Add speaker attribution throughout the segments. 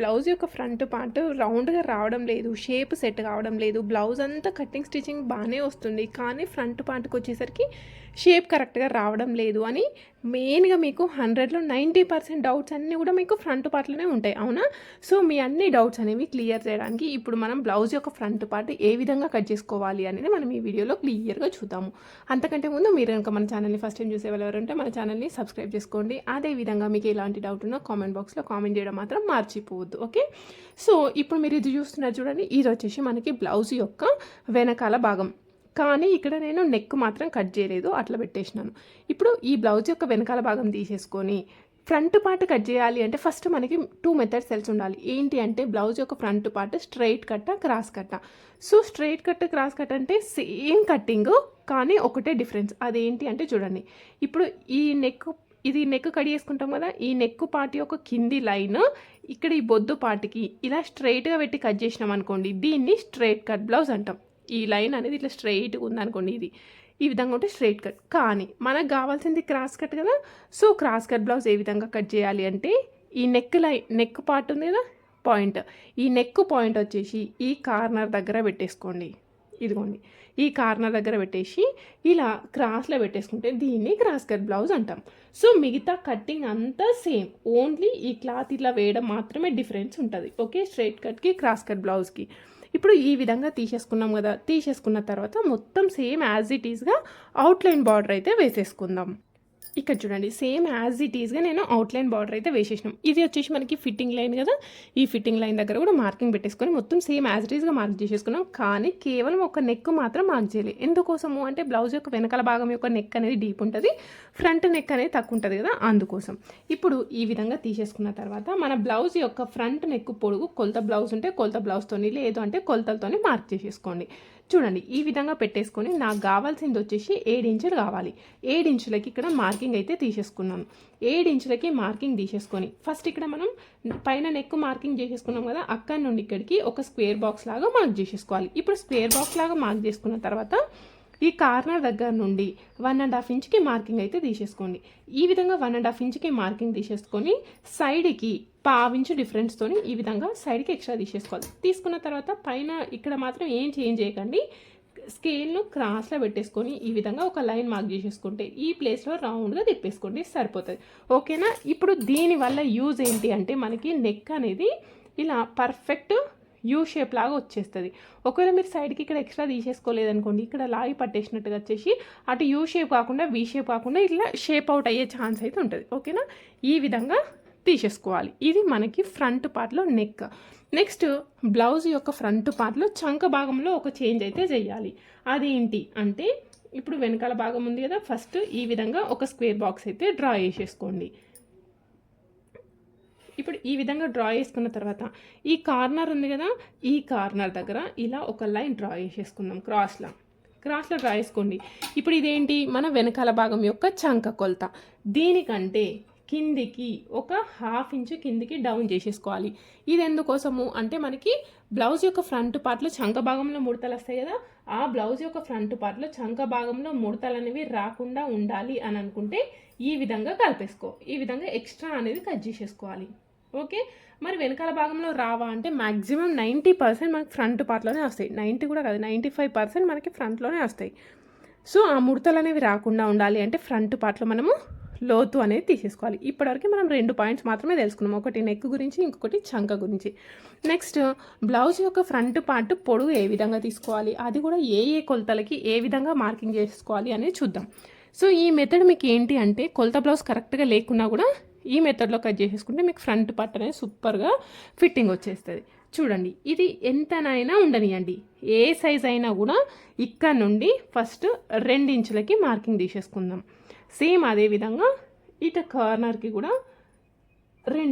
Speaker 1: Blouse యొక్క front part రౌండ్గా రావడం లేదు షేప్ సెట్ కావడం లేదు. బ్లౌజ్ అంతా కటింగ్ స్టిచ్చింగ్ బాగానే వస్తుంది. కానీ ఫ్రంట్ పార్ట్కి వచ్చేసరికి షేప్ కరెక్ట్గా రావడం లేదు అని మెయిన్గా మీకు హండ్రెడ్లో నైంటీ పర్సెంట్ డౌట్స్ అన్నీ కూడా మీకు ఫ్రంట్ పార్ట్లోనే ఉంటాయి. అవునా? సో మీ అన్ని డౌట్స్ అనేవి క్లియర్ చేయడానికి ఇప్పుడు మనం బ్లౌజ్ యొక్క ఫ్రంట్ పార్ట్ ఏ విధంగా కట్ చేసుకోవాలి అనేది మనం ఈ వీడియోలో క్లియర్గా చూద్దాము. అంతకంటే ముందు మీరు కనుక మన ఛానల్ని ఫస్ట్ టైం చూసే వాళ్ళు ఎవరంటే మన ఛానల్ని సబ్స్క్రైబ్ చేసుకోండి. అదే విధంగా మీకు ఎలాంటి డౌట్ ఉన్నా కామెంట్ బాక్స్లో కామెంట్ చేయడం మాత్రం మర్చిపోవద్దు ఓకే? సో ఇప్పుడు మీరు ఇది చూస్తున్నారు చూడండి ఇది వచ్చేసి మనకి బ్లౌజ్ యొక్క వెనకాల భాగం. కానీ ఇక్కడ నేను నెక్ మాత్రం కట్ చేయలేదు అట్లా పెట్టేసినాను. ఇప్పుడు ఈ బ్లౌజ్ యొక్క వెనకాల భాగం తీసేసుకొని ఫ్రంట్ పార్ట్ కట్ చేయాలి అంటే ఫస్ట్ మనకి టూ మెథడ్స్ తెలిసి ఉండాలి. ఏంటి అంటే బ్లౌజ్ యొక్క ఫ్రంట్ పార్ట్ స్ట్రైట్ కట్ట క్రాస్ కట్ట so straight cut cross cut అంటే సేమ్ కట్టింగ్ కానీ ఒకటే డిఫరెన్స్ అదేంటి అంటే చూడండి ఇప్పుడు ఈ నెక్ ఇది నెక్ కట్ చేసుకుంటాం కదా ఈ నెక్ పార్ట్ యొక్క కింది లైన్ ఇక్కడ ఈ బొద్దు పార్ట్కి ఇలా స్ట్రైట్గా పెట్టి కట్ చేసినాం అనుకోండి దీన్ని స్ట్రైట్ కట్ బ్లౌజ్ అంటాం. ఈ లైన్ అనేది ఇట్లా స్ట్రైట్గా ఉందనుకోండి ఇది. ఈ విధంగా ఉంటే స్ట్రైట్ కట్ కానీ మనకు కావాల్సింది క్రాస్ కట్ కదా సో క్రాస్ కట్ బ్లౌజ్ ఏ విధంగా కట్ చేయాలి అంటే ఈ నెక్ లైన్ నెక్ పార్ట్ ఉంది కదా పాయింట్ ఈ నెక్ పాయింట్ వచ్చేసి ఈ కార్నర్ దగ్గర పెట్టేసుకోండి. ఇదిగోండి ఈ కార్నర్ దగ్గర పెట్టేసి ఇలా క్రాస్లో పెట్టేసుకుంటే దీన్ని క్రాస్ కట్ బ్లౌజ్ అంటాం. సో మిగతా కట్టింగ్ అంతా సేమ్ ఓన్లీ ఈ క్లాత్ ఇట్లా వేయడం మాత్రమే డిఫరెన్స్ ఉంటుంది. ఓకే స్ట్రైట్ కట్కి క్రాస్ కట్ బ్లౌజ్కి. ఇప్పుడు ఈ విధంగా తీసేసుకున్నాం కదా తీసేసుకున్న తర్వాత మొత్తం సేమ్ యాజ్ ఇట్ ఈస్గా అవుట్లైన్ బార్డర్ అయితే వేసేసుకుందాం. ఇక్కడ చూడండి సేమ్ యాజ్ ఇట్ ఈస్గా నేను అవుట్లైన్ బార్డర్ అయితే వేసేసినాం. ఇది వచ్చేసి మనకి ఫిట్టింగ్ లైన్ కదా. ఈ ఫిట్టింగ్ లైన్ దగ్గర కూడా మార్కింగ్ పెట్టేసుకొని మొత్తం సేమ్ యాజ్ ఇట్ ఈస్గా మార్క్ చేసేసుకున్నాం. కానీ కేవలం ఒక నెక్ మాత్రం మార్క్ చేయాలి. ఎందుకోసము? అంటే బ్లౌజ్ యొక్క వెనకాల భాగం యొక్క నెక్ అనేది డీప్ ఉంటుంది. ఫ్రంట్ నెక్ అనేది తక్కువ ఉంటుంది కదా అందుకోసం. ఇప్పుడు ఈ విధంగా తీసేసుకున్న తర్వాత మన బ్లౌజ్ యొక్క ఫ్రంట్ నెక్ పొడుగు కొలత బ్లౌజ్ ఉంటే కొలత బ్లౌజ్తోని లేదు అంటే కొలతలతోని మార్క్ చేసేసుకోండి. చూడండి ఈ విధంగా పెట్టేసుకొని నాకు కావాల్సింది వచ్చేసి ఏడు ఇంచులు కావాలి. ఏడు ఇంచులకి ఇక్కడ మార్కింగ్ అయితే తీసేసుకున్నాను. ఏడు ఇంచులకి మార్కింగ్ తీసేసుకొని ఫస్ట్ ఇక్కడ మనం పైన నెక్ మార్కింగ్ చేసేసుకున్నాం కదా అక్కడి నుండి ఇక్కడికి ఒక స్క్వేర్ బాక్స్ లాగా మార్క్ చేసేసుకోవాలి. ఇప్పుడు స్క్వేర్ బాక్స్ లాగా మార్క్ చేసుకున్న తర్వాత ఈ కార్నర్ దగ్గర నుండి వన్ అండ్ హాఫ్ ఇంచ్కి మార్కింగ్ అయితే తీసేసుకోండి. ఈ విధంగా వన్ అండ్ హాఫ్ ఇంచ్కి మార్కింగ్ తీసేసుకొని సైడ్కి పావించు డిఫరెన్స్తో ఈ విధంగా సైడ్కి ఎక్స్ట్రా తీసేసుకోవాలి. తీసుకున్న తర్వాత పైన ఇక్కడ మాత్రం ఏం చేంజ్ చేయకండి. స్కేల్ను క్రాస్లో పెట్టేసుకొని ఈ విధంగా ఒక లైన్ మార్క్ చేసేసుకుంటే ఈ ప్లేస్లో రౌండ్గా తిప్పేసుకోండి సరిపోతుంది. ఓకేనా ఇప్పుడు దీనివల్ల యూజ్ ఏంటి అంటే మనకి నెక్ అనేది ఇలా పర్ఫెక్ట్ యూ షేప్ లాగా వచ్చేస్తుంది. ఒకవేళ మీరు సైడ్కి ఇక్కడ ఎక్స్ట్రా తీసేసుకోలేదనుకోండి ఇక్కడ లాగి పట్టేసినట్టుగా వచ్చేసి అటు యూ షేప్ కాకుండా వీ షేప్ కాకుండా ఇట్లా షేప్ అవుట్ అయ్యే ఛాన్స్ అయితే ఉంటుంది. ఓకేనా ఈ విధంగా తీసేసుకోవాలి. ఇది మనకి ఫ్రంట్ పార్ట్లో నెక్. నెక్స్ట్ బ్లౌజ్ యొక్క ఫ్రంట్ పార్ట్లో చంక భాగంలో ఒక చేంజ్ అయితే చేయాలి. అదేంటి అంటే ఇప్పుడు వెనకాల భాగం ఉంది కదా ఫస్ట్ ఈ విధంగా ఒక స్క్వేర్ బాక్స్ అయితే డ్రా చేసేసుకోండి. ఇప్పుడు ఈ విధంగా డ్రా చేసుకున్న తర్వాత ఈ కార్నర్ ఉంది కదా ఈ కార్నర్ దగ్గర ఇలా ఒక లైన్ డ్రా చేసేసుకుందాం క్రాస్లో. క్రాస్లో డ్రా చేసుకోండి. ఇప్పుడు ఇదేంటి? మన వెనకాల భాగం యొక్క చంక కొలత. దీనికంటే కిందికి ఒక హాఫ్ ఇంచు కిందికి డౌన్ చేసేసుకోవాలి. ఇది ఎందుకోసము? అంటే మనకి బ్లౌజ్ యొక్క ఫ్రంట్ పార్ట్లో చంక భాగంలో ముడతలు వస్తాయి కదా ఆ బ్లౌజ్ యొక్క ఫ్రంట్ పార్ట్లో చంక భాగంలో ముడతలు అనేవి రాకుండా ఉండాలి అని అనుకుంటే ఈ విధంగా కలిపేసుకో. ఈ విధంగా ఎక్స్ట్రా అనేది కట్ చేసేసుకోవాలి. ఓకే? మరి వెనకాల భాగంలో రావా అంటే మ్యాక్సిమం నైంటీ పర్సెంట్ మనకి ఫ్రంట్ పార్ట్లోనే వస్తాయి. నైంటీ కూడా కాదు నైంటీ ఫైవ్ పర్సెంట్ మనకి ఫ్రంట్లోనే వస్తాయి. సో ఆ ముడతలు అనేవి రాకుండా ఉండాలి అంటే ఫ్రంట్ పార్ట్లో మనము లోతు అనేది తీసేసుకోవాలి. ఇప్పటివరకు మనం రెండు పాయింట్స్ మాత్రమే తెలుసుకున్నాం. ఒకటి నెక్ గురించి ఇంకొకటి చంక గురించి. నెక్స్ట్ బ్లౌజ్ యొక్క ఫ్రంట్ పార్ట్ పొడుగు ఏ విధంగా తీసుకోవాలి? అది కూడా ఏ ఏ కొలతలకి ఏ విధంగా మార్కింగ్ చేసుకోవాలి అనేది చూద్దాం. సో ఈ మెథడ్ మీకు ఏంటి అంటే కొలత బ్లౌజ్ కరెక్ట్గా లేకున్నా కూడా ఈ మెథడ్లో కట్ చేసేసుకుంటే మీకు ఫ్రంట్ పార్ట్ అనేది సూపర్గా ఫిట్టింగ్ వచ్చేస్తుంది. చూడండి ఇది ఎంతనైనా ఉండనియండి. ఏ సైజ్ అయినా కూడా ఇక్కడ నుండి ఫస్ట్ రెండు ఇంచులకి మార్కింగ్ తీసేసుకుందాం. సేమ్ అదే విధంగా ఇట కార్నర్కి కూడా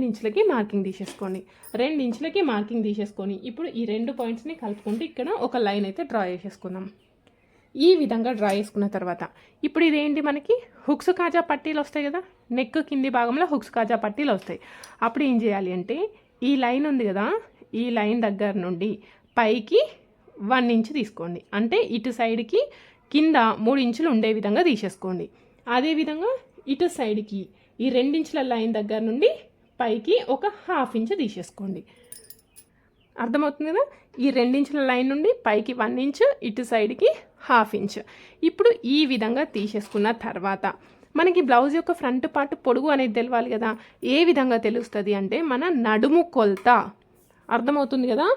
Speaker 1: ఇంచులకి మార్కింగ్ తీసేసుకోండి. ఇంచులకి మార్కింగ్ తీసేసుకొని ఇప్పుడు ఈ రెండు పాయింట్స్ని కలుపుకుంటూ ఇక్కడ ఒక లైన్ అయితే డ్రా చేసేసుకుందాం. ఈ విధంగా డ్రా చేసుకున్న తర్వాత ఇప్పుడు ఇదేంటి మనకి? హుక్స్ కాజా పట్టీలు వస్తాయి కదా? నెక్ కింది భాగంలో హుక్స్ కాజా పట్టీలు వస్తాయి. అప్పుడు ఏం చేయాలి అంటే ఈ లైన్ ఉంది కదా? ఈ లైన్ దగ్గర నుండి పైకి వన్ ఇంచ్ తీసుకోండి. అంటే ఇటు సైడ్కి కింద మూడు ఇంచులు ఉండే విధంగా తీసేసుకోండి. అదేవిధంగా ఇటు సైడ్కి ఈ రెండించుల లైన్ దగ్గర నుండి పైకి ఒక హాఫ్ ఇంచ్ తీసేసుకోండి. అర్థమవుతుంది కదా? ఈ రెండించుల లైన్ నుండి పైకి వన్ ఇంచ్ ఇటు సైడ్కి హాఫ్ ఇంచ్ ఇప్పుడు ఈ విధంగా తీసేసుకున్న తర్వాత మనకి బ్లౌజ్ యొక్క ఫ్రంట్ పార్ట్ పొడుగు అనేది తెలవాలి కదా? ఏ విధంగా తెలుస్తుంది అంటే మన నడుము కొలత. అర్థమవుతుంది కదా?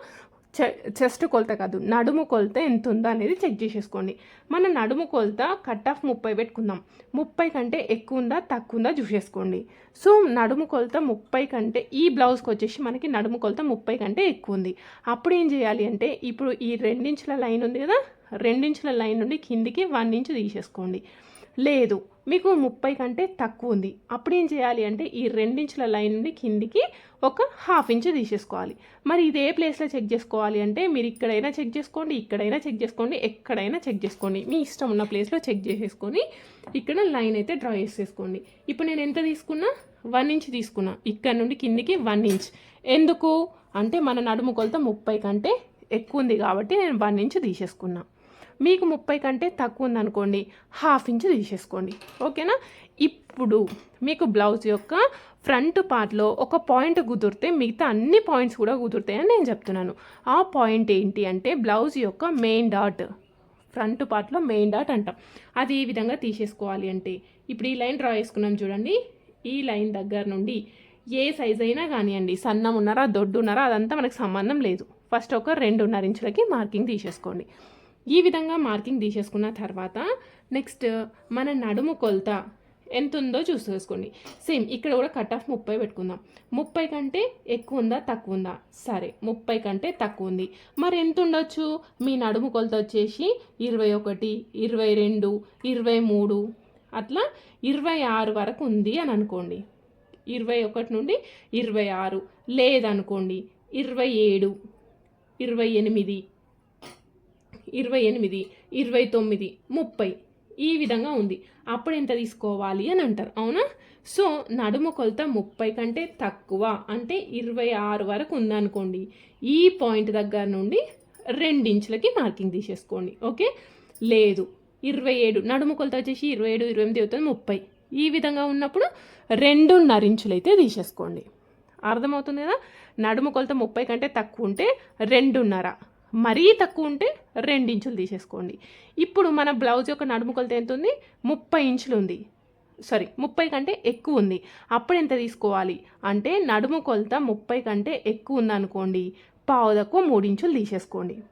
Speaker 1: చెస్ట్ కొలత కాదు నడుము కొలత ఎంత ఉందో అనేది చెక్ చేసేసుకోండి. మన నడుము కొలత కట్ ఆఫ్ ముప్పై పెట్టుకుందాం. ముప్పై కంటే ఎక్కువ ఉందా తక్కువ ఉందా చూసేసుకోండి. సో నడుము కొలత ముప్పై కంటే ఈ బ్లౌజ్కి వచ్చేసి మనకి నడుము కొలత ముప్పై కంటే ఎక్కువ ఉంది. అప్పుడు ఏం చేయాలి అంటే ఇప్పుడు ఈ రెండించుల లైన్ ఉంది కదా రెండించుల లైన్ నుండి కిందికి వన్ ఇంచు తీసేసుకోండి. లేదు. మీకు ముప్పై కంటే తక్కువ ఉంది. అప్పుడు ఏం చేయాలి అంటే ఈ రెండించుల లైన్ నుండి కిందికి ఒక హాఫ్ ఇంచ్ తీసేసుకోవాలి. మరి ఇది ఏ ప్లేస్లో చెక్ చేసుకోవాలి అంటే మీరు ఇక్కడైనా చెక్ చేసుకోండి ఇక్కడైనా చెక్ చేసుకోండి ఎక్కడైనా చెక్ చేసుకోండి. మీ ఇష్టం ఉన్న ప్లేస్లో చెక్ చేసేసుకొని ఇక్కడ లైన్ అయితే డ్రా చేసేసుకోండి. ఇప్పుడు నేను ఎంత తీసుకున్నా? వన్ ఇంచ్ తీసుకున్నా. ఇక్కడ నుండి కిందికి వన్ ఇంచ్. ఎందుకు? అంటే మన నడుము కొలత ముప్పై కంటే ఎక్కువ ఉంది కాబట్టి నేను వన్ ఇంచ్ తీసేసుకున్నాను మీకు ముప్పై కంటే తక్కువ ఉందనుకోండి హాఫ్ ఇంచ్ తీసేసుకోండి. ఓకేనా? ఇప్పుడు మీకు బ్లౌజ్ యొక్క ఫ్రంట్ పార్ట్లో ఒక పాయింట్ కుదిరితే మిగతా అన్ని పాయింట్స్ కూడా కుదురుతాయని నేను చెప్తున్నాను. ఆ పాయింట్ ఏంటి అంటే బ్లౌజ్ యొక్క మెయిన్ డాట్ ఫ్రంట్ పార్ట్లో మెయిన్ డాట్ అంటాం. అది ఈ విధంగా తీసేసుకోవాలి అంటే ఇప్పుడు ఈ లైన్ డ్రా చేసుకున్నాం చూడండి. ఈ లైన్ దగ్గర నుండి ఏ సైజ్ అయినా కానివ్వండి సన్నం ఉన్నారా దొడ్డు ఉన్నారా అదంతా మనకు సంబంధం లేదు. ఫస్ట్ ఒక రెండున్నర ఇంచులకి మార్కింగ్ తీసేసుకోండి. ఈ విధంగా మార్కింగ్ తీసేసుకున్న తర్వాత నెక్స్ట్ మన నడుము కొలత ఎంత ఉందో చూసేసుకోండి. సేమ్ ఇక్కడ కూడా కట్ ఆఫ్ ముప్పై పెట్టుకుందాం. ముప్పై కంటే ఎక్కువ ఉందా? తక్కువ ఉందా? సరే ముప్పై కంటే తక్కువ ఉంది. మరి ఎంత ఉండొచ్చు? మీ నడుము కొలత వచ్చేసి ఇరవై ఒకటి ఇరవై రెండు ఇరవై మూడు అట్లా ఇరవై ఆరు వరకు ఉంది అని అనుకోండి. ఇరవై ఒకటి నుండి ఇరవై ఆరు లేదనుకోండి ఇరవై ఏడు ఇరవై ఎనిమిది ఇరవై ఎనిమిది ఇరవై తొమ్మిది ముప్పై. ఈ విధంగా ఉంది. అప్పుడు ఎంత తీసుకోవాలి అని అంటారు. అవునా? సో నడుము కొలత ముప్పై కంటే తక్కువ. అంటే ఇరవై ఆరు వరకు ఉందనుకోండి. ఈ పాయింట్ దగ్గర నుండి రెండించులకి మార్కింగ్ తీసేసుకోండి. ఓకే? లేదు. ఇరవై ఏడు. నడుము కొలత వచ్చేసి ఇరవై ఏడు ఇరవై ఎనిమిది అవుతుంది ముప్పై. ఈ విధంగా ఉన్నప్పుడు రెండున్నర ఇంచులు అయితే తీసేసుకోండి. అర్థమవుతుంది కదా? నడుము కొలత ముప్పై కంటే తక్కువ ఉంటే రెండున్నర. మరీ తక్కువ ఉంటే రెండు ఇంచులు తీసేసుకోండి. ఇప్పుడు మన బ్లౌజ్ యొక్క నడుము కొలత ఎంత ఉంది ముప్పై ఇంచులు ఉంది. సారీ ముప్పై కంటే ఎక్కువ ఉంది. అప్పుడు ఎంత తీసుకోవాలి? అంటే నడుము కొలత ముప్పై కంటే ఎక్కువ ఉందనుకోండి పావు తక్కువ మూడించులు తీసేసుకోండి.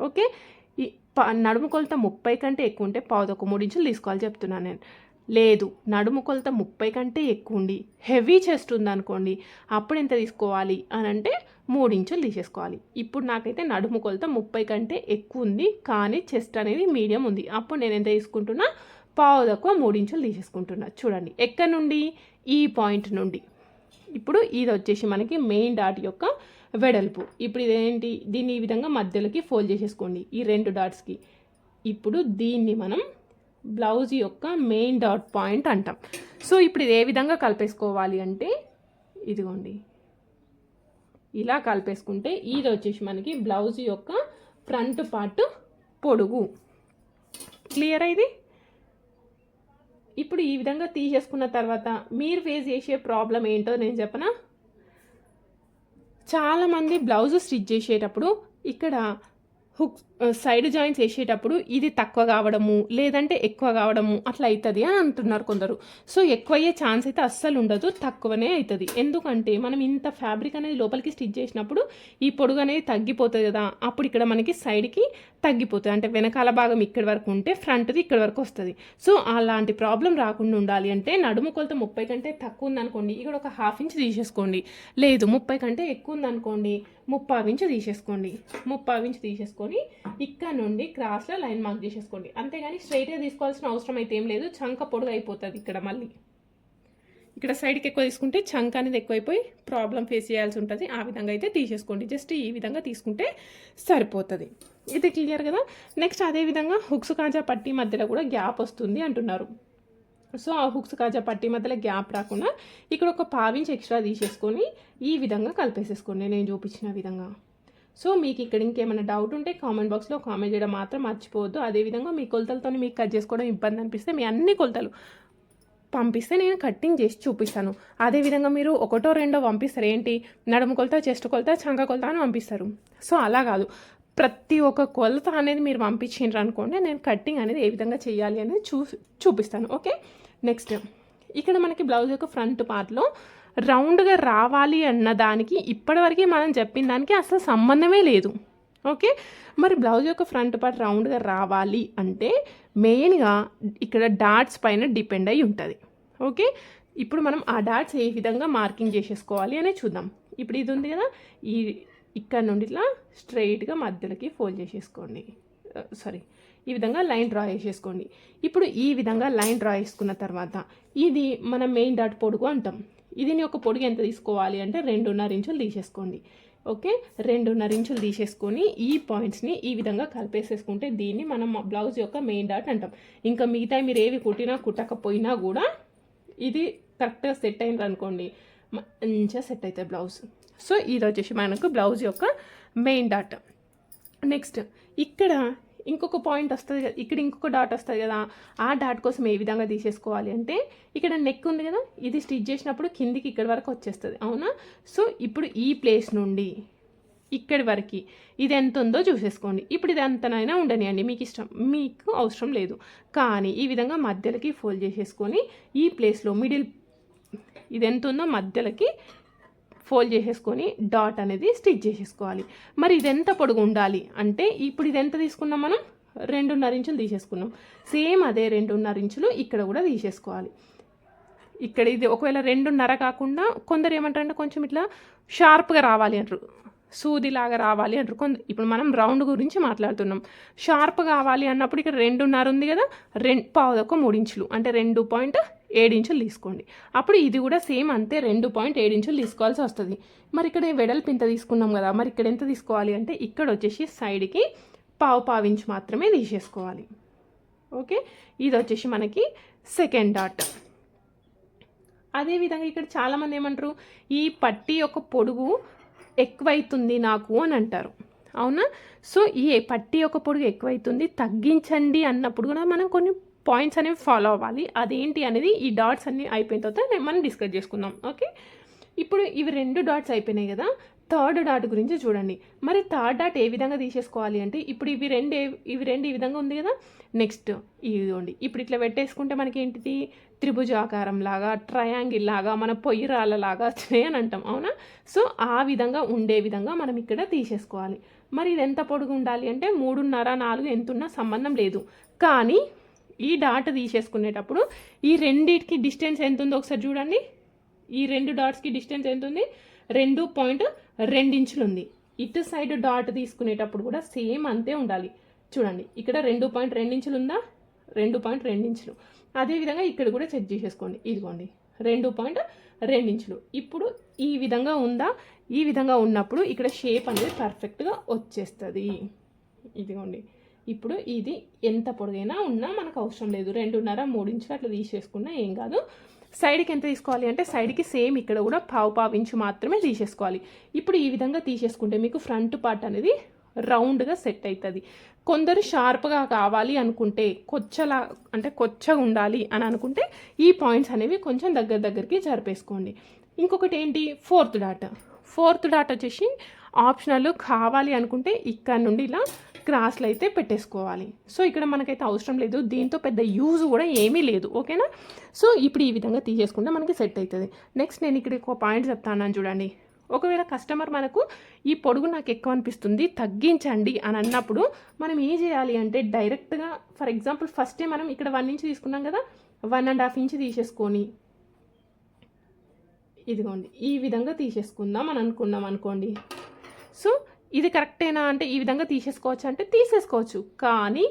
Speaker 1: ఓకే ఈ ప- నడుము కొలత ముప్పై కంటే ఎక్కువ ఉంటే పావు తక్కువ మూడు ఇంచులు తీసుకోవాలి చెప్తున్నాను నేను. లేదు నడుము కొలత ముప్పై కంటే ఎక్కువ ఉండి హెవీ చెస్ట్ ఉందనుకోండి అప్పుడు ఎంత తీసుకోవాలి అని అంటే మూడు ఇంచులు తీసేసుకోవాలి. ఇప్పుడు నాకైతే నడుము కొలత ముప్పై కంటే ఎక్కువ ఉంది కానీ చెస్ట్ అనేది మీడియం ఉంది. అప్పుడు నేను ఎంత తీసుకుంటున్నా? పావు తక్కువ మూడించులు తీసేసుకుంటున్నా. చూడండి ఎక్కడి నుండి? ఈ పాయింట్ నుండి. ఇప్పుడు ఇది వచ్చేసి మనకి మెయిన్ డాట్ యొక్క వెడల్పు. ఇప్పుడు ఇదేంటి? దీన్ని ఈ విధంగా మధ్యలోకి ఫోల్డ్ చేసేసుకోండి ఈ రెండు డాట్స్కి. ఇప్పుడు దీన్ని మనం బ్లౌజ్ యొక్క మెయిన్ డాట్ పాయింట్ అంటాం. సో ఇప్పుడు ఇది ఏ విధంగా కలిపేసుకోవాలి అంటే ఇదిగోండి. ఇలా కలిపేసుకుంటే ఇది వచ్చేసి మనకి బ్లౌజ్ యొక్క ఫ్రంట్ పార్ట్ పొడుగు. క్లియర్ ఇది? ఇప్పుడు ఈ విధంగా తీసేసుకున్న తర్వాత మీరు ఫేస్ చేసే ప్రాబ్లం ఏంటో నేను చెప్పనా? చాలామంది బ్లౌజ్ స్టిచ్ చేసేటప్పుడు ఇక్కడ హుక్ సైడ్ జాయింట్స్ వేసేటప్పుడు ఇది తక్కువ కావడము లేదంటే ఎక్కువ కావడము అట్లా అవుతుంది అని అంటున్నారు కొందరు. సో ఎక్కువ అయ్యే ఛాన్స్ అయితే అస్సలు ఉండదు తక్కువనే అవుతుంది ఎందుకంటే మనం ఇంత ఫ్యాబ్రిక్ అనేది లోపలికి స్టిచ్ చేసినప్పుడు ఈ పొడుగు అనేది తగ్గిపోతుంది కదా అప్పుడు ఇక్కడ మనకి సైడ్కి తగ్గిపోతుంది. అంటే వెనకాల భాగం ఇక్కడి వరకు ఉంటే ఫ్రంట్ది ఇక్కడి వరకు వస్తుంది. సో అలాంటి ప్రాబ్లం రాకుండా ఉండాలి అంటే నడుము కొలత ముప్పై కంటే తక్కువ ఉందనుకోండి ఇక్కడ ఒక హాఫ్ ఇంచ్ తీసేసుకోండి. లేదు ముప్పై కంటే ఎక్కువ ఉందనుకోండి ముప్పావించి తీసేసుకోండి. ముప్పావించి తీసేసుకొని ఇక్కడ నుండి క్రాస్లో లైన్ మార్క్ చేసేసుకోండి. అంతేగాని స్ట్రైట్గా తీసుకోవాల్సిన అవసరం అయితే ఏం లేదు. చంక పొడుగు అయిపోతుంది ఇక్కడ మళ్ళీ. ఇక్కడ సైడ్కి ఎక్కువ తీసుకుంటే చంక్ అనేది ఎక్కువైపోయి ప్రాబ్లం ఫేస్ చేయాల్సి ఉంటుంది. ఆ విధంగా అయితే తీసేసుకోండి. జస్ట్ ఈ విధంగా తీసుకుంటే సరిపోతుంది. ఇది క్లియర్ కదా? నెక్స్ట్ అదే విధంగా హుక్స్ కాజా పట్టి మధ్యలో కూడా గ్యాప్ వస్తుంది అంటున్నారు. సో ఆ హుక్స్ కాజా పట్టి మధ్యలో గ్యాప్ రాకుండా ఇక్కడ ఒక పావించి ఎక్స్ట్రా తీసేసుకొని ఈ విధంగా కలిపేసేసుకోండి. నేను చూపించిన విధంగా. సో మీకు ఇక్కడ ఇంకేమైనా డౌట్ ఉంటే కామెంట్ బాక్స్లో కామెంట్ చేయడం మాత్రం మర్చిపోవద్దు. అదేవిధంగా మీ కొలతలతో మీకు కట్ చేసుకోవడం ఇబ్బంది అనిపిస్తే మీ అన్ని కొలతలు పంపిస్తే నేను కట్టింగ్ చేసి చూపిస్తాను. అదేవిధంగా మీరు ఒకటో రెండో పంపిస్తారు. ఏంటి? నడుము కొలత చెస్ట్ కొలత చంక కొలత అని పంపిస్తారు. సో అలా కాదు. ప్రతి ఒక్క కొలత అనేది మీరు పంపించారు అనుకోండి నేను కట్టింగ్ అనేది ఏ విధంగా చేయాలి అనేది చూ చూపిస్తాను. ఓకే? నెక్స్ట్ ఇక్కడ మనకి బ్లౌజ్ యొక్క ఫ్రంట్ పార్ట్లో రౌండ్గా రావాలి అన్న దానికి ఇప్పటివరకు మనం చెప్పిన దానికి అసలు సంబంధమే లేదు. ఓకే మరి బ్లౌజ్ యొక్క ఫ్రంట్ పార్ట్ రౌండ్గా రావాలి అంటే మెయిన్గా ఇక్కడ డాట్స్ పైన డిపెండ్ అయి ఉంటుంది. ఓకే ఇప్పుడు మనం ఆ డాట్స్ ఏ విధంగా మార్కింగ్ చేసేసుకోవాలి అనే చూద్దాం. ఇప్పుడు ఇది ఉంది కదా? ఈ ఇక్కడ నుండి ఇట్లా స్ట్రైట్గా మధ్యలోకి ఫోల్డ్ చేసేసుకోండి. సారీ ఈ విధంగా లైన్ డ్రా చేసేసుకోండి. ఇప్పుడు ఈ విధంగా లైన్ డ్రా చేసుకున్న తర్వాత ఇది మన మెయిన్ డాట్ పొడుగు అంటాం. ఇది ఒక పొడుగు ఎంత తీసుకోవాలి అంటే రెండున్నర ఇంచులు తీసేసుకోండి. ఓకే రెండున్నర ఇంచులు తీసేసుకొని ఈ పాయింట్స్ని ఈ విధంగా కలిపేసేసుకుంటే దీన్ని మనం బ్లౌజ్ యొక్క మెయిన్ డాట్ అంటాం. ఇంకా మిగతా మీరు ఏవి కుట్టినా కుట్టకపోయినా కూడా ఇది కరెక్ట్గా సెట్ అయింది అనుకోండి. మంచిగా సెట్ అవుతుంది బ్లౌజ్ సో ఇది వచ్చేసి మనకు బ్లౌజ్ యొక్క మెయిన్ డాట్ నెక్స్ట్ ఇక్కడ ఇంకొక పాయింట్ వస్తుంది కదా ఇక్కడ ఇంకొక డాట్ వస్తుంది కదా ఆ డాట్ కోసం ఏ విధంగా తీసేసుకోవాలి అంటే ఇక్కడ నెక్ ఉంది కదా ఇది స్టిచ్ చేసినప్పుడు కిందికి ఇక్కడి వరకు వచ్చేస్తుంది అవునా? సో ఇప్పుడు ఈ ప్లేస్ నుండి ఇక్కడి వరకు ఇది ఎంత ఉందో చూసేసుకోండి. ఇప్పుడు ఇది ఎంతనైనా ఉండనియండి మీకు ఇష్టం మీకు అవసరం లేదు. కానీ ఈ విధంగా మధ్యలోకి ఫోల్డ్ చేసేసుకొని ఈ ప్లేస్లో మిడిల్ ఇది ఎంత ఉందో మధ్యలోకి ఫోల్డ్ చేసేసుకొని డాట్ అనేది స్టిచ్ చేసేసుకోవాలి. మరి ఇది ఎంత పొడుగు ఉండాలి అంటే ఇప్పుడు ఇది ఎంత తీసుకున్నాం మనం? రెండున్నర ఇంచులు తీసేసుకున్నాం. సేమ్ అదే రెండున్నర ఇంచులు ఇక్కడ కూడా తీసేసుకోవాలి. ఇక్కడ ఇది ఒకవేళ రెండున్నర కాకుండా కొందరు ఏమంటారంటే కొంచెం ఇట్లా షార్ప్గా రావాలి అంటారు. సూదిలాగా రావాలి అంటారు. ఇప్పుడు మనం రౌండ్ గురించి మాట్లాడుతున్నాం. షార్ప్ కావాలి అన్నప్పుడు ఇక్కడ రెండున్నర ఉంది కదా రెండు పావుదొక్క మూడు ఇంచులు అంటే రెండు పాయింట్ ఏడు ఇంచులు తీసుకోండి. అప్పుడు ఇది కూడా సేమ్ అంతే రెండు పాయింట్ ఏడు ఇంచులు తీసుకోవాల్సి వస్తుంది. మరి ఇక్కడ వెడల్పు ఇంత తీసుకున్నాం కదా మరి ఇక్కడ ఎంత తీసుకోవాలి అంటే ఇక్కడ వచ్చేసి సైడ్కి పావు పావు ఇంచు మాత్రమే తీసేసుకోవాలి. ఓకే? ఇది వచ్చేసి మనకి సెకండ్ డాట్ అదేవిధంగా ఇక్కడ చాలామంది ఏమంటారు ఈ పట్టి యొక్క పొడుగు ఎక్కువైతుంది నాకు అని అంటారు. అవునా? సో ఈ పట్టి యొక్క పొడుగు ఎక్కువైతుంది తగ్గించండి అన్నప్పుడు కూడా మనం కొన్ని పాయింట్స్ అనేవి ఫాలో అవ్వాలి. అదేంటి అనేది ఈ డాట్స్ అన్ని అయిపోయిన తర్వాత మనం డిస్కస్ చేసుకుందాం. ఓకే? ఇప్పుడు ఇవి రెండు డాట్స్ అయిపోయినాయి కదా థర్డ్ డాట్ గురించి చూడండి. మరి థర్డ్ డాట్ ఏ విధంగా తీసేసుకోవాలి అంటే ఇప్పుడు ఇవి రెండు ఇవి రెండు ఈ విధంగా ఉంది కదా నెక్స్ట్ ఇదిగోండి. ఇప్పుడు ఇట్లా పెట్టేసుకుంటే మనకి ఏంటిది త్రిభుజాకారం లాగా ట్రయాంగిల్ లాగా మన పొయ్యి లాగా వచ్చినాయి అని అంటాం అవునా? సో ఆ విధంగా ఉండే విధంగా మనం ఇక్కడ తీసేసుకోవాలి. మరి ఇది ఎంత పొడుగు ఉండాలి అంటే మూడున్నర నాలుగు ఎంతున్నా సంబంధం లేదు. కానీ ఈ డాట్ తీసేసుకునేటప్పుడు ఈ రెండిటికి డిస్టెన్స్ ఎంత ఉందో ఒకసారి చూడండి. ఈ రెండు డాట్స్కి డిస్టెన్స్ ఎంత ఉంది రెండు పాయింట్ రెండించులు ఉంది. ఇటు సైడ్ డాట్ తీసుకునేటప్పుడు కూడా సేమ్ అంతే ఉండాలి. చూడండి ఇక్కడ రెండు పాయింట్ రెండించులు ఉందా? రెండు పాయింట్ ఇంచులు. అదేవిధంగా ఇక్కడ కూడా చెక్ చేసేసుకోండి. ఇదిగోండి. రెండు పాయింట్ ఇంచులు. ఇప్పుడు ఈ విధంగా ఉందా? ఈ విధంగా ఉన్నప్పుడు ఇక్కడ షేప్ అనేది పర్ఫెక్ట్గా వచ్చేస్తుంది. ఇదిగోండి. ఇప్పుడు ఇది ఎంత పొడుగైనా ఉన్నా మనకు అవసరం లేదు. రెండున్నర మూడు ఇంచులు అట్లా తీసేసుకున్నా ఏం కాదు. సైడ్కి ఎంత తీసుకోవాలి అంటే సైడ్కి సేమ్ ఇక్కడ కూడా పావు పావు ఇంచు మాత్రమే తీసేసుకోవాలి. ఇప్పుడు ఈ విధంగా తీసేసుకుంటే మీకు ఫ్రంట్ పార్ట్ అనేది రౌండ్గా సెట్ అవుతుంది కొందరు షార్ప్గా కావాలి అనుకుంటే కొచ్చలా అంటే కొచ్చగా ఉండాలి అని అనుకుంటే ఈ పాయింట్స్ అనేవి కొంచెం దగ్గర దగ్గరికి జరిపేసుకోండి. ఇంకొకటి ఏంటి? Fourth dot. ఫోర్త్ డాట్ వచ్చేసి ఆప్షనల్ కావాలి అనుకుంటే ఇక్కడ నుండి ఇలా క్రాస్లు అయితే పెట్టేసుకోవాలి. సో ఇక్కడ మనకైతే అవసరం లేదు. దీంతో పెద్ద యూజ్ కూడా ఏమీ లేదు. ఓకేనా? సో ఇప్పుడు ఈ విధంగా తీసేసుకుంటే మనకి సెట్ అవుతుంది నెక్స్ట్ నేను ఇక్కడ ఒక పాయింట్ చెప్తాను చూడండి. ఒకవేళ కస్టమర్ మనకు ఈ పొడుగు నాకు ఎక్కువ అనిపిస్తుంది తగ్గించండి అని అన్నప్పుడు మనం ఏం చేయాలి అంటే డైరెక్ట్గా ఫర్ ఎగ్జాంపుల్ ఫస్టే మనం ఇక్కడ వన్ ఇంచ్ తీసుకున్నాం కదా వన్ అండ్ హాఫ్ ఇంచ్ తీసేసుకొని ఇదిగోండి ఈ విధంగా తీసేసుకుందాం అని అనుకున్నాం అనుకోండి. సో ఇది కరెక్టేనా అంటే ఈ విధంగా తీసేసుకోవచ్చు అంటే తీసేసుకోవచ్చు. కానీ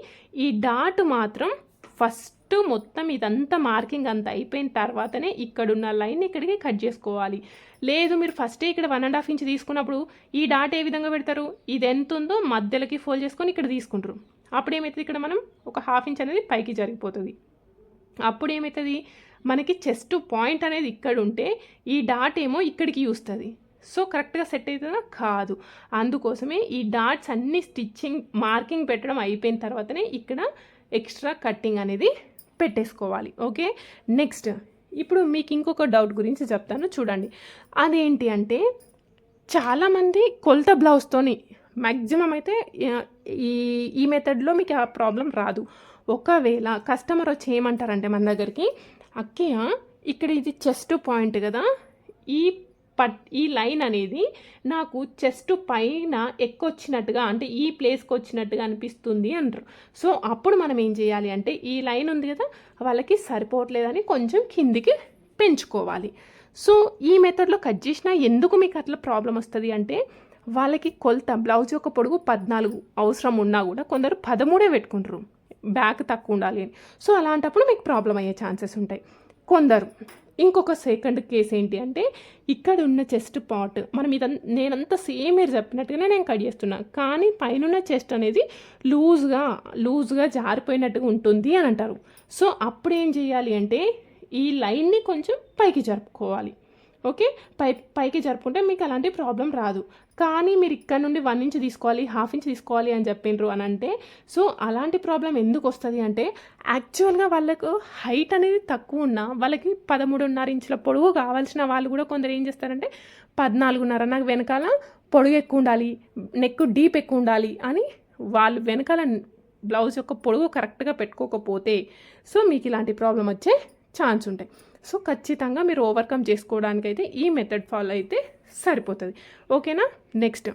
Speaker 1: ఈ డాట్ మాత్రం ఫస్ట్ చుట్టూ మొత్తం ఇదంతా మార్కింగ్ అంతా అయిపోయిన తర్వాతనే ఇక్కడున్న లైన్ ఇక్కడికి కట్ చేసుకోవాలి. లేదు మీరు ఫస్టే ఇక్కడ వన్ అండ్ హాఫ్ ఇంచ్ తీసుకున్నప్పుడు ఈ డాట్ ఏ విధంగా పెడతారు? ఇది ఎంత ఉందో మధ్యలోకి ఫోల్డ్ చేసుకొని ఇక్కడ తీసుకుంటారు. అప్పుడు ఏమవుతుంది ఇక్కడ మనం ఒక హాఫ్ ఇంచ్ అనేది పైకి జరిగిపోతుంది. అప్పుడు ఏమవుతుంది మనకి చెస్ట్ పాయింట్ అనేది ఇక్కడ ఉంటే ఈ డాట్ ఏమో ఇక్కడికి చూస్తుంది సో కరెక్ట్గా సెట్ అవుతుందా? కాదు. అందుకోసమే ఈ డాట్స్ అన్ని స్టిచ్చింగ్ మార్కింగ్ పెట్టడం అయిపోయిన తర్వాతనే ఇక్కడ ఎక్స్ట్రా కట్టింగ్ అనేది పెట్టేసుకోవాలి ఓకే? నెక్స్ట్ ఇప్పుడు మీకు ఇంకొక డౌట్ గురించి చెప్తాను చూడండి. అదేంటి అంటే చాలామంది కొలత బ్లౌజ్తోని మ్యాక్సిమం అయితే ఈ ఈ మెథడ్లో మీకు ఆ ప్రాబ్లం రాదు. ఒకవేళ కస్టమర్ వచ్చి ఏమంటారంటే మన దగ్గరికి అక్కయ్య ఇక్కడ ఇది చెస్ట్ పాయింట్ కదా ఈ పట్ ఈ లైన్ అనేది నాకు చెస్ట్ పైన ఎక్కొచ్చినట్టుగా అంటే ఈ ప్లేస్కి వచ్చినట్టుగా అనిపిస్తుంది అంటారు. సో అప్పుడు మనం ఏం చేయాలి అంటే ఈ లైన్ ఉంది కదా వాళ్ళకి సరిపోవట్లేదని కొంచెం కిందికి పెంచుకోవాలి. సో ఈ మెథడ్లో కట్ చేసినా ఎందుకు మీకు అట్లా ప్రాబ్లం వస్తుంది అంటే వాళ్ళకి కొలత బ్లౌజ్ యొక్క పొడుగు పద్నాలుగు అవసరం ఉన్నా కూడా కొందరు పదమూడే పెట్టుకుంటారు. బ్యాక్ తక్కువ ఉండాలి అని. సో అలాంటప్పుడు మీకు ప్రాబ్లం అయ్యే ఛాన్సెస్ ఉంటాయి. కొందరు ఇంకొక సెకండ్ కేసు ఏంటి అంటే ఇక్కడ ఉన్న చెస్ట్ పార్ట్ మనం ఇదంతా నేనంతా సేమ్ మీరు చెప్పినట్టుగానే నేను కట్ చేస్తున్నా. కానీ పైన చెస్ట్ అనేది లూజ్గా లూజ్గా జారిపోయినట్టుగా ఉంటుంది అని అంటారు. సో అప్పుడు ఏం చేయాలి అంటే ఈ లైన్ని కొంచెం పైకి జరుపుకోవాలి. ఓకే? పై పైకి జరుపుకుంటే మీకు అలాంటి ప్రాబ్లం రాదు. కానీ మీరు ఇక్కడ నుండి వన్ ఇంచ్ తీసుకోవాలి హాఫ్ ఇంచ్ తీసుకోవాలి అని చెప్పిండ్రు అని అంటే సో అలాంటి ప్రాబ్లం ఎందుకు వస్తుంది అంటే యాక్చువల్గా వాళ్ళకు హైట్ అనేది తక్కువ ఉన్నా వాళ్ళకి పదమూడున్నర ఇంచుల పొడవు కావాల్సిన వాళ్ళు కూడా కొందరు ఏం చేస్తారంటే పద్నాలుగున్నర నాకు వెనకాల పొడుగు ఎక్కువ ఉండాలి నెక్ డీప్ ఎక్కువ ఉండాలి అని వాళ్ళు వెనకాల బ్లౌజ్ యొక్క పొడుగు కరెక్ట్గా పెట్టుకోకపోతే సో మీకు ఇలాంటి ప్రాబ్లం వచ్చే ఛాన్స్ ఉంటాయి. సో ఖచ్చితంగా మీరు ఓవర్కమ్ చేసుకోవడానికైతే ఈ మెథడ్ ఫాలో అయితే సరిపోతుంది. ఓకేనా? నెక్స్ట్.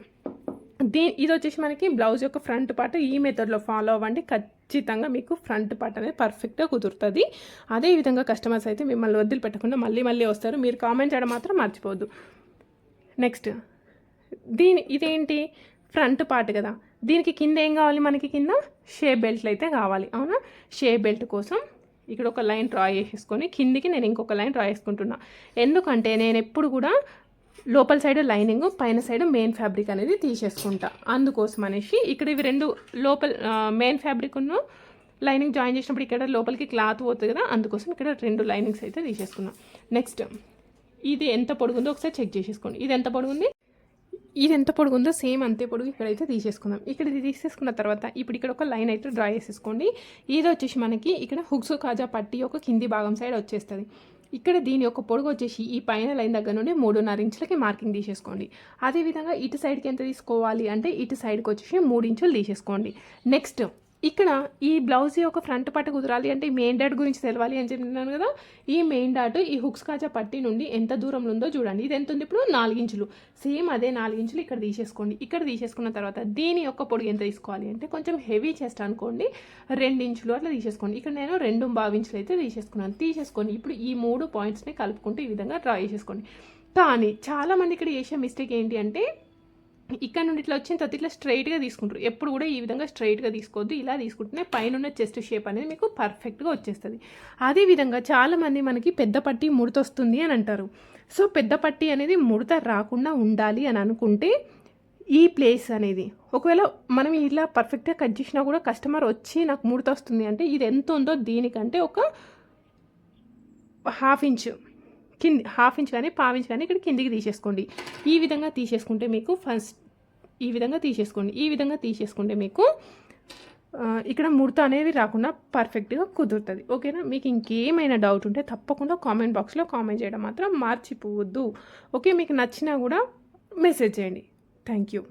Speaker 1: దీ ఇది వచ్చేసి మనకి బ్లౌజ్ యొక్క ఫ్రంట్ పార్ట్ ఈ మెథడ్లో ఫాలో అవ్వండి. ఖచ్చితంగా మీకు ఫ్రంట్ పార్ట్ అనేది పర్ఫెక్ట్గా కుదురుతుంది. అదేవిధంగా కస్టమర్స్ అయితే మిమ్మల్ని వదిలిపెట్టకుండా మళ్ళీ మళ్ళీ వస్తారు. మీరు కామెంట్ చేయడం మాత్రం మర్చిపోవద్దు. నెక్స్ట్. దీని ఇదేంటి? ఫ్రంట్ పార్ట్ కదా. దీనికి కింద ఏం కావాలి మనకి కింద? షేప్ బెల్ట్లు అయితే కావాలి. అవునా? షే బెల్ట్ కోసం ఇక్కడ ఒక లైన్ డ్రా చేసేసుకొని కిందికి నేను ఇంకొక లైన్ డ్రా చేసుకుంటున్నా. ఎందుకంటే నేను ఎప్పుడు కూడా లోపల సైడ్ లైనింగ్ పైన సైడ్ మెయిన్ ఫ్యాబ్రిక్ అనేది తీసేసుకుంటా. అందుకోసం అనేసి ఇక్కడ ఇవి రెండు లోపల మెయిన్ ఫ్యాబ్రిక్ లైనింగ్ జాయిన్ చేసినప్పుడు ఇక్కడ లోపలికి క్లాత్ పోతుంది కదా అందుకోసం ఇక్కడ రెండు లైనింగ్స్ అయితే తీసేసుకున్నాం. నెక్స్ట్ ఇది ఎంత పొడుగుందో ఒకసారి చెక్ చేసేసుకోండి. ఇది ఎంత పొడుగుంది? ఇది ఎంత పొడుగు ఉందో సేమ్ అంతే పొడుగు ఇక్కడైతే తీసేసుకుందాం. ఇక్కడ ఇది తీసేసుకున్న తర్వాత ఇప్పుడు ఇక్కడ ఒక లైన్ అయితే డ్రా చేసేసుకోండి. ఇది వచ్చేసి మనకి ఇక్కడ హుక్స్ కాజా పట్టి ఒక కింది భాగం సైడ్ వచ్చేస్తుంది. ఇక్కడ దీని యొక్క పొడుగు వచ్చేసి ఈ పైన లైన్ దగ్గర నుండి మూడున్నర ఇంచులకి మార్కింగ్ తీసేసుకోండి. అదేవిధంగా ఇటు సైడ్కి ఎంత తీసుకోవాలి అంటే ఇటు సైడ్కి వచ్చేసి మూడు ఇంచులు తీసేసుకోండి. నెక్స్ట్ ఇక్కడ ఈ బ్లౌజ్ యొక్క ఫ్రంట్ పట్ట కుదరాలి అంటే ఈ మెయిన్ డాట్ గురించి తెలవాలి అని చెప్తున్నాను కదా. ఈ మెయిన్ డాట్ ఈ హుక్స్ కాజా పట్టి నుండి ఎంత దూరంలో ఉందో చూడండి. ఇది ఎంత ఉంది ఇప్పుడు? నాలుగించులు. సేమ్ అదే నాలుగించులు ఇక్కడ తీసేసుకోండి. ఇక్కడ తీసేసుకున్న తర్వాత దీని యొక్క పొడుగు ఎంత తీసుకోవాలి అంటే కొంచెం హెవీ చెస్ట్ అనుకోండి. రెండు ఇంచులు అట్లా తీసేసుకోండి. ఇక్కడ నేను రెండు ఇంచులు అయితే తీసేసుకున్నాను. తీసేసుకొని ఇప్పుడు ఈ మూడు పాయింట్స్ని కలుపుకుంటూ ఈ విధంగా డ్రా చేసేసుకోండి. కానీ చాలామంది ఇక్కడ చేసే మిస్టేక్ ఏంటి అంటే ఇక్కడ నుండి ఇట్లా వచ్చిన తర్వాత ఇట్లా స్ట్రైట్గా తీసుకుంటారు. ఎప్పుడు కూడా ఈ విధంగా స్ట్రైట్గా తీసుకోవద్దు. ఇలా తీసుకుంటేనే పైన ఉన్న చెస్ట్ షేప్ అనేది మీకు పర్ఫెక్ట్గా వచ్చేస్తుంది. అదేవిధంగా చాలామంది మనకి పెద్ద పట్టి ముడత వస్తుంది అని అంటారు. సో పెద్ద పట్టి అనేది ముడత రాకుండా ఉండాలి అని అనుకుంటే ఈ ప్లేస్ అనేది ఒకవేళ మనం ఇలా పర్ఫెక్ట్గా కట్ చేసినా కూడా కస్టమర్ వచ్చి నాకు ముడత వస్తుంది అంటే ఇది ఎంత ఉందో దీనికంటే ఒక హాఫ్ ఇంచ్ కింది హాఫ్ ఇంచ్ కానీ పావు ఇంచ్ కానీ ఇక్కడ కిందికి తీసేసుకోండి. ఈ విధంగా తీసేసుకుంటే మీకు ఫస్ట్ ఈ విధంగా తీసేసుకోండి. ఈ విధంగా తీసేసుకుంటే మీకు ఇక్కడ ముడత అనేది రాకుండా పర్ఫెక్ట్గా కుదురుతుంది. ఓకేనా? మీకు ఇంకేమైనా డౌట్ ఉంటే తప్పకుండా కామెంట్ బాక్స్లో కామెంట్ చేయడం మాత్రం మర్చిపోవద్దు. ఓకే? మీకు నచ్చినా కూడా మెసేజ్ చేయండి. Thank you